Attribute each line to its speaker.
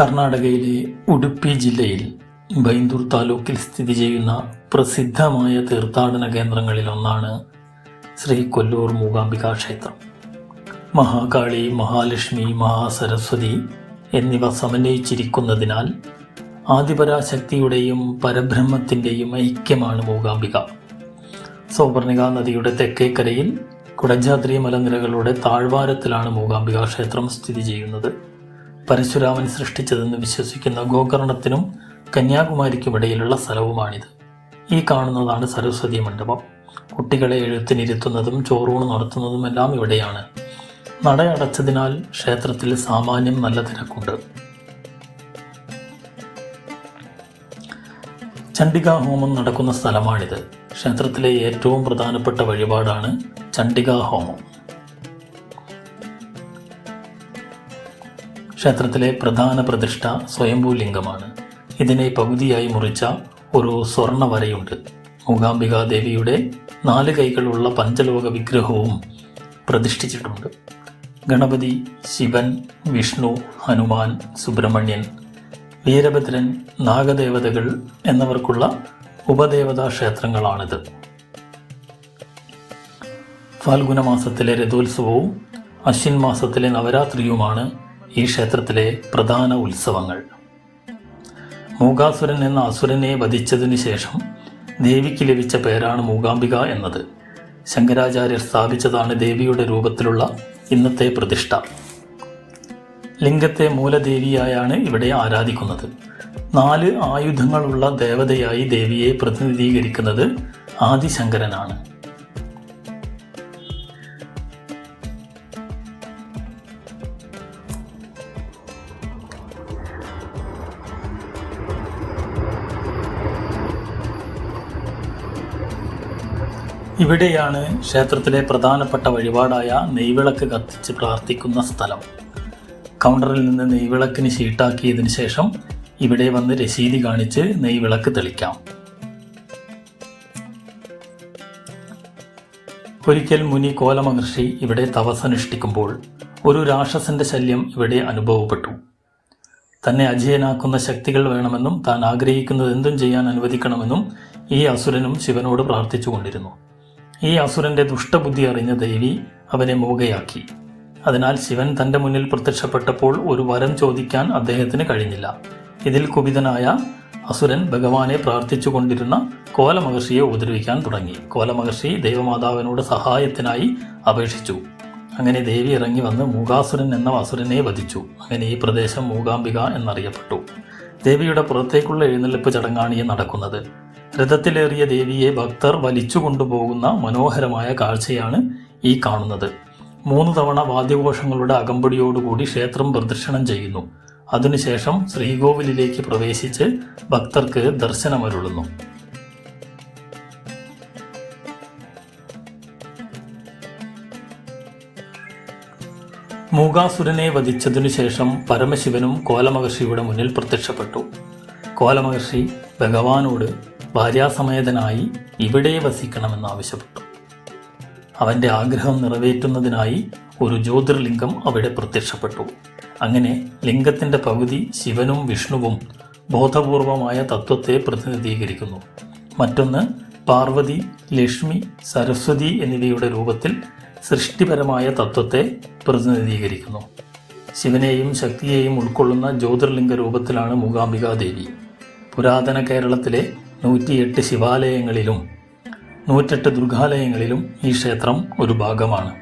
Speaker 1: കർണാടകയിലെ ഉടുപ്പി ജില്ലയിൽ ബൈന്ദൂർ താലൂക്കിൽ സ്ഥിതി ചെയ്യുന്ന പ്രസിദ്ധമായ തീർത്ഥാടന കേന്ദ്രങ്ങളിലൊന്നാണ് ശ്രീ കൊല്ലൂർ മൂകാംബിക ക്ഷേത്രം. മഹാകാളി മഹാലക്ഷ്മി മഹാസരസ്വതി എന്നിവ സമന്വയിച്ചിരിക്കുന്നതിനാൽ ആദിപരാശക്തിയുടെയും പരബ്രഹ്മത്തിന്റെയും ഐക്യമാണ് മൂകാംബിക. സൗവർണിക നദിയുടെ തെക്കേക്കരയിൽ കുടജാദ്രി മലനിരകളുടെ താഴ്വാരത്തിലാണ് മൂകാംബിക ക്ഷേത്രം സ്ഥിതി ചെയ്യുന്നത്. പരശുരാമൻ സൃഷ്ടിച്ചതെന്ന് വിശ്വസിക്കുന്ന ഗോകർണത്തിനും കന്യാകുമാരിക്കുമിടയിലുള്ള സ്ഥലവുമാണിത്. ഈ കാണുന്നതാണ് സരസ്വതി മണ്ഡപം. കുട്ടികളെ എഴുത്തിനിരുത്തുന്നതും ചോറൂണ് നടത്തുന്നതുമെല്ലാം ഇവിടെയാണ്. നടയടച്ചതിനാൽ ക്ഷേത്രത്തിൽ സാമാന്യം നല്ല തിരക്കുണ്ട്. ചണ്ഡികാ ഹോമം നടക്കുന്ന സ്ഥലമാണിത്. ക്ഷേത്രത്തിലെ ഏറ്റവും പ്രധാനപ്പെട്ട വഴിപാടാണ് ചണ്ഡികാ ഹോമം. ക്ഷേത്രത്തിലെ പ്രധാന പ്രതിഷ്ഠ സ്വയംഭൂ ലിംഗമാണ് ഇതിനെ പകുതിയായി മുറിച്ച ഒരു സ്വർണ വരയുണ്ട് മൂകാംബികാദേവിയുടെ നാല് കൈകളുള്ള പഞ്ചലോക വിഗ്രഹവും പ്രതിഷ്ഠിച്ചിട്ടുണ്ട്. ഗണപതി ശിവൻ വിഷ്ണു ഹനുമാൻ സുബ്രഹ്മണ്യൻ വീരഭദ്രൻ നാഗദേവതകൾ എന്നിവർക്കുള്ള ഉപദേവതാ ക്ഷേത്രങ്ങളാണിത്. ഫാൽഗുന മാസത്തിലെ രഥോത്സവവും അശ്വിൻ മാസത്തിലെ നവരാത്രിയുമാണ് ഈ ക്ഷേത്രത്തിലെ പ്രധാന ഉത്സവങ്ങൾ. മൂകാസുരൻ എന്ന അസുരനെ വധിച്ചതിനു ശേഷം ദേവിക്ക് ലഭിച്ച പേരാണ് മൂകാംബിക എന്നത്. ശങ്കരാചാര്യർ സ്ഥാപിച്ചതാണ് ദേവിയുടെ രൂപത്തിലുള്ള ഇന്നത്തെ പ്രതിഷ്ഠ. ലിംഗത്തെ മൂലദേവിയായാണ് ഇവിടെ ആരാധിക്കുന്നത്. നാല് ആയുധങ്ങളുള്ള ദേവതയായി ദേവിയെ പ്രതിനിധീകരിക്കുന്നത് ആദിശങ്കരനാണ്. ഇവിടെയാണ് ക്ഷേത്രത്തിലെ പ്രധാനപ്പെട്ട വഴിപാടായ നെയ്വിളക്ക് കത്തിച്ച് പ്രാർത്ഥിക്കുന്ന സ്ഥലം. കൗണ്ടറിൽ നിന്ന് നെയ്വിളക്കിന് ഷീട്ടാക്കിയതിന് ശേഷം ഇവിടെ വന്ന് രശീതി കാണിച്ച് നെയ്വിളക്ക് തെളിക്കാം. ഒരിക്കൽ മുനി കോലമഹർഷി ഇവിടെ തപസ്സനുഷ്ഠിക്കുമ്പോൾ ഒരു രാക്ഷസന്റെ ശല്യം ഇവിടെ അനുഭവപ്പെട്ടു. തന്നെ അജയനാക്കുന്ന ശക്തികൾ വേണമെന്നും താൻ ആഗ്രഹിക്കുന്നത് എന്തും ചെയ്യാൻ അനുവദിക്കണമെന്നും ഈ അസുരനും ശിവനോട് പ്രാർത്ഥിച്ചുകൊണ്ടിരുന്നു. ഈ അസുരന്റെ ദുഷ്ടബുദ്ധി അറിഞ്ഞ ദേവി അവനെ മൂകയാക്കി. അതിനാൽ ശിവൻ തന്റെ മുന്നിൽ പ്രത്യക്ഷപ്പെട്ടപ്പോൾ ഒരു വരം ചോദിക്കാൻ അദ്ദേഹത്തിന് കഴിഞ്ഞില്ല. ഇതിൽ കുപിതനായ അസുരൻ ഭഗവാനെ പ്രാർത്ഥിച്ചുകൊണ്ടിരുന്ന കോലമഹർഷിയെ ഉപദ്രവിക്കാൻ തുടങ്ങി. കോലമഹർഷി ദേവമാതാവിനോട് സഹായത്തിനായി അപേക്ഷിച്ചു. അങ്ങനെ ദേവി ഇറങ്ങി വന്ന് മൂകാസുരൻ എന്ന അസുരനെ വധിച്ചു. അങ്ങനെ ഈ പ്രദേശം മൂകാംബിക എന്നറിയപ്പെട്ടു. ദേവിയുടെ പുറത്തേക്കുള്ള എഴുന്നള്ളിപ്പ് ചടങ്ങാണ് ഈ നടക്കുന്നത്. രഥത്തിലേറിയ ദേവിയെ ഭക്തർ വലിച്ചു കൊണ്ടുപോകുന്ന മനോഹരമായ കാഴ്ചയാണ് ഈ കാണുന്നത്. മൂന്ന് തവണ വാദ്യഘോഷങ്ങളുടെ അകമ്പടിയോടുകൂടി ക്ഷേത്രം പ്രദക്ഷിണം ചെയ്യുന്നു. അതിനുശേഷം ശ്രീകോവിലിലേക്ക് പ്രവേശിച്ച് ഭക്തർക്ക് ദർശനമരുളുന്നു. മൂകാസുരനെ വധിച്ചതിനു ശേഷം പരമശിവനും കോലമഹർഷിയുടെ മുന്നിൽ പ്രത്യക്ഷപ്പെട്ടു. കോലമഹർഷി ഭഗവാനോട് ഭാര്യാസമേതനായി ഇവിടെ വസിക്കണമെന്ന് ആവശ്യപ്പെട്ടു. അവന്റെ ആഗ്രഹം നിറവേറ്റുന്നതിനായി ഒരു ജ്യോതിർലിംഗം അവിടെ പ്രത്യക്ഷപ്പെട്ടു. അങ്ങനെ ലിംഗത്തിന്റെ പകുതി ശിവനും വിഷ്ണുവും ബോധപൂർവമായ തത്വത്തെ പ്രതിനിധീകരിക്കുന്നു. മറ്റൊന്ന് പാർവതി ലക്ഷ്മി സരസ്വതി എന്നിവയുടെ രൂപത്തിൽ സൃഷ്ടിപരമായ തത്വത്തെ പ്രതിനിധീകരിക്കുന്നു. ശിവനെയും ശക്തിയെയും ഉൾക്കൊള്ളുന്ന ജ്യോതിർലിംഗ രൂപത്തിലാണ് മൂകാംബികാദേവി. പുരാതന കേരളത്തിലെ നൂറ്റിയെട്ട് ശിവാലയങ്ങളിലും നൂറ്റെട്ട് ദുർഗാലയങ്ങളിലും ഈ ക്ഷേത്രം ഒരു ഭാഗമാണ്.